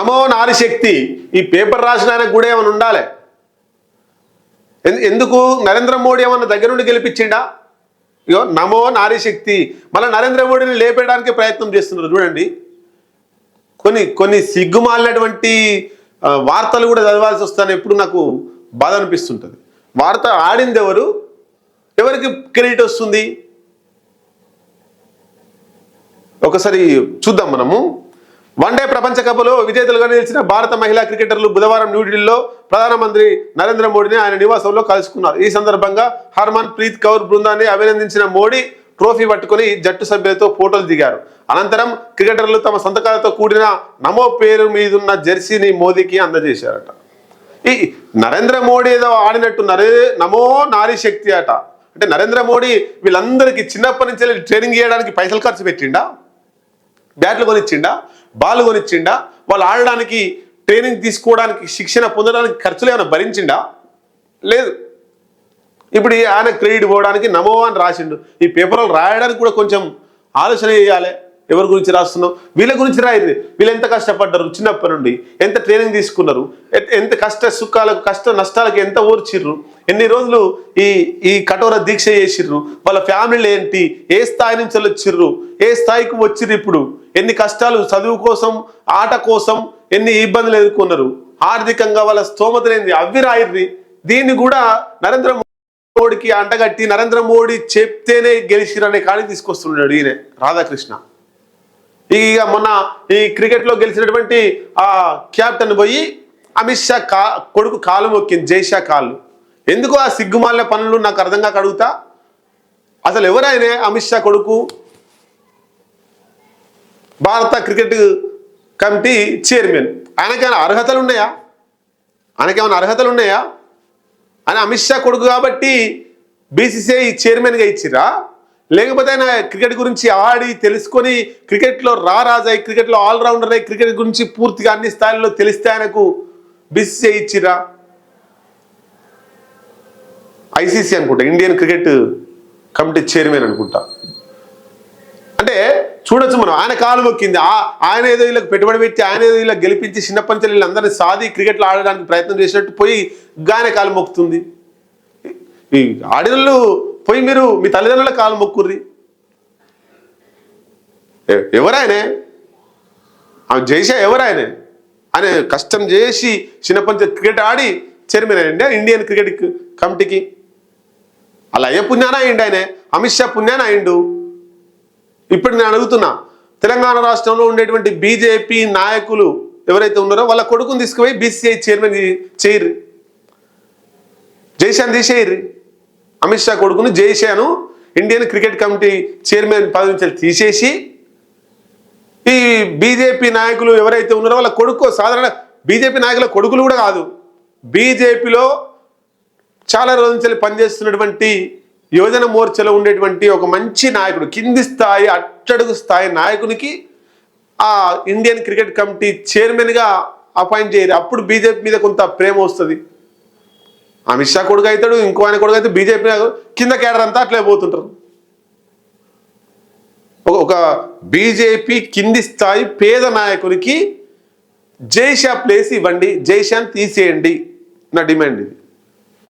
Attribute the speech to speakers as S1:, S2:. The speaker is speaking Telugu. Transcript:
S1: నమో నారిశక్తి ఈ పేపర్ రాసిన ఆయనకు కూడా ఏమైనా ఉండాలి? ఎందు- ఎందుకు? నరేంద్ర మోడీ ఏమన్నా దగ్గర నుండి గెలిపించిండా? ఇగో నమో నారీశక్తి మళ్ళీ నరేంద్ర మోడీని లేపేయడానికి ప్రయత్నం చేస్తున్నారు చూడండి. కొన్ని కొన్ని సిగ్గుమాలినటువంటి వార్తలు కూడా చదవాల్సి వస్తాను. ఎప్పుడు నాకు బాధ అనిపిస్తుంటుంది. వార్త ఆడింది ఎవరు ఎవరికి క్రెడిట్ వస్తుంది? ఒకసారి చూద్దాం మనము. వన్డే ప్రపంచ కప్లో విజేతలుగా నిలిచిన భారత మహిళా క్రికెటర్లు బుధవారం న్యూఢిల్లీలో ప్రధానమంత్రి నరేంద్ర మోడీని ఆయన నివాసంలో కలుసుకున్నారు. ఈ సందర్భంగా హర్మన్ ప్రీత్ కౌర్ బృందాన్ని అభినందించిన మోడీ ట్రోఫీ పట్టుకుని జట్టు సభ్యులతో ఫోటోలు దిగారు. అనంతరం క్రికెటర్లు తమ సంతకాలతో కూడిన నమో పేరు మీదున్న జెర్సీని మోదీకి అందజేశారట. ఈ నరేంద్ర మోడీ ఏదో ఆడినట్టు నరే నమో నారీ శక్తి అట. అంటే నరేంద్ర మోడీ వీళ్ళందరికీ చిన్నప్పటి నుంచి ట్రైనింగ్ చేయడానికి పైసలు ఖర్చు పెట్టిండా? బ్యాట్లు కొనిచ్చిండా? బాల్ కొనిచ్చిండా? వాళ్ళు ఆడడానికి ట్రైనింగ్ తీసుకోవడానికి శిక్షణ పొందడానికి ఖర్చులు ఏమైనా భరించిండా? లేదు. ఇప్పుడు ఈ ఆయన క్రెడిట్ పోవడానికి నమో అని రాసిండు. ఈ పేపర్లు రాయడానికి కూడా కొంచెం ఆలోచన చేయాలి. ఎవరి గురించి రాస్తున్నావు? వీళ్ళ గురించి రాయరు వీళ్ళు ఎంత కష్టపడ్డారు చిన్నప్పటి నుండి? ఎంత ట్రైనింగ్ తీసుకున్నారు? ఎంత కష్ట సుఖాలకు కష్ట నష్టాలకు ఎంత ఓర్చిర్రు? ఎన్ని రోజులు ఈ ఈ కఠోర దీక్ష చేసిర్రు? వాళ్ళ ఫ్యామిలీలు ఏంటి? ఏ స్థాయి నుంచి వచ్చిర్రు ఏ స్థాయికి వచ్చిర్రు ఇప్పుడు? ఎన్ని కష్టాలు చదువు కోసం ఆట కోసం ఎన్ని ఇబ్బందులు ఎదుర్కొన్నారు? ఆర్థికంగా వాళ్ళ స్తోమతలేనింది అవి రాయిర్రి. దీన్ని కూడా నరేంద్ర మోడీకి అంటగట్టి నరేంద్ర మోడీ చెప్తేనే గెలిచిరనే కాని తీసుకొస్తున్నాడు ఈయన రాధాకృష్ణ. ఇక మొన్న ఈ క్రికెట్లో గెలిచినటువంటి ఆ క్యాప్టెన్ పోయి అమిత్ షా కా కొడుకు కాలు మొక్కింది జైషా కాళ్ళు. ఎందుకు ఆ సిగ్గుమాలిన పనులు నాకు అర్థం కాక అడుగుతా? అసలు ఎవరైనా అమిత్ షా కొడుకు భారత క్రికెట్ కమిటీ చైర్మన్ ఆయనకేమైనా అర్హతలు ఉన్నాయా? ఆయనకేమైనా అర్హతలు ఉన్నాయా? అని అమిత్ షా కొడుకు కాబట్టి బీసీసీఐ చైర్మన్గా ఇచ్చిరా లేకపోతే ఆయన క్రికెట్ గురించి ఆడి తెలుసుకొని క్రికెట్లో రారాజాయి క్రికెట్లో ఆల్రౌండర్ అయి క్రికెట్ గురించి పూర్తిగా అన్ని స్థాయిల్లో తెలిస్తే ఆయనకు బిస్ ఇచ్చిరా ఐసీసీ అనుకుంటా ఇండియన్ క్రికెట్ కమిటీ చైర్మన్ అనుకుంటా. అంటే చూడొచ్చు మనం ఆయన కాలు మొక్కింది ఆ- ఆయన ఏదో వీళ్ళకి పెట్టుబడి పెట్టి ఆయన ఏదో వీళ్ళకి గెలిపించి చిన్నప్పటి నుంచి వీళ్ళందరినీ సాది క్రికెట్లో ఆడడానికి ప్రయత్నం చేసినట్టు పోయి గాయన కాలు మొక్కుతుంది. ఈ ఆడినోళ్ళు పోయి మీరు మీ తల్లిదండ్రుల కాలు మొక్కుర్రి. ఎవరాయనే? ఆమె జైషా ఎవరాయనే? ఆయన కష్టం చేసి చిన్నప్పటి క్రికెట్ ఆడి చైర్మన్ అయ్యండి ఇండియన్ క్రికెట్ కమిటీకి. అలా అయ్యే పుణ్యాన అయ్యండి ఆయన? అమిత్ షా పుణ్యాన అయ్యిండు? ఇప్పుడు నేను అడుగుతున్నా తెలంగాణ రాష్ట్రంలో ఉండేటువంటి బీజేపీ నాయకులు ఎవరైతే ఉన్నారో వాళ్ళ కొడుకుని తీసుకుపోయి బీసీఐ చైర్మన్ చేయరు జైశాన్ తీసేయరు అమిత్ షా కొడుకుని జైషాను ఇండియన్ క్రికెట్ కమిటీ చైర్మన్ పదవి నుంచి తీసేసి ఈ బీజేపీ నాయకులు ఎవరైతే ఉన్నారో వాళ్ళ కొడుకు సాధారణ బీజేపీ నాయకుల కొడుకులు కూడా కాదు. బీజేపీలో చాలా రోజుల నుంచి పనిచేస్తున్నటువంటి యువజన మోర్చలో ఉండేటువంటి ఒక మంచి నాయకుడు కింది స్థాయి అట్టడుగు స్థాయి నాయకునికి ఆ ఇండియన్ క్రికెట్ కమిటీ చైర్మన్గా అపాయింట్ చేయరు అప్పుడు బీజేపీ మీద కొంత ప్రేమ వస్తుంది. అమిత్ షా కొడుకు అవుతాడు ఇంకో ఆయన కొడుకు అయితే బీజేపీ కింద. కేడర్ అంతా అట్లే పోతుంటారు. ఒక- ఒక బీజేపీ కింది స్థాయి పేద నాయకునికి జైషా ప్లేస్ ఇవ్వండి జైషాన్ తీసేయండి నా డిమాండ్ ఇది.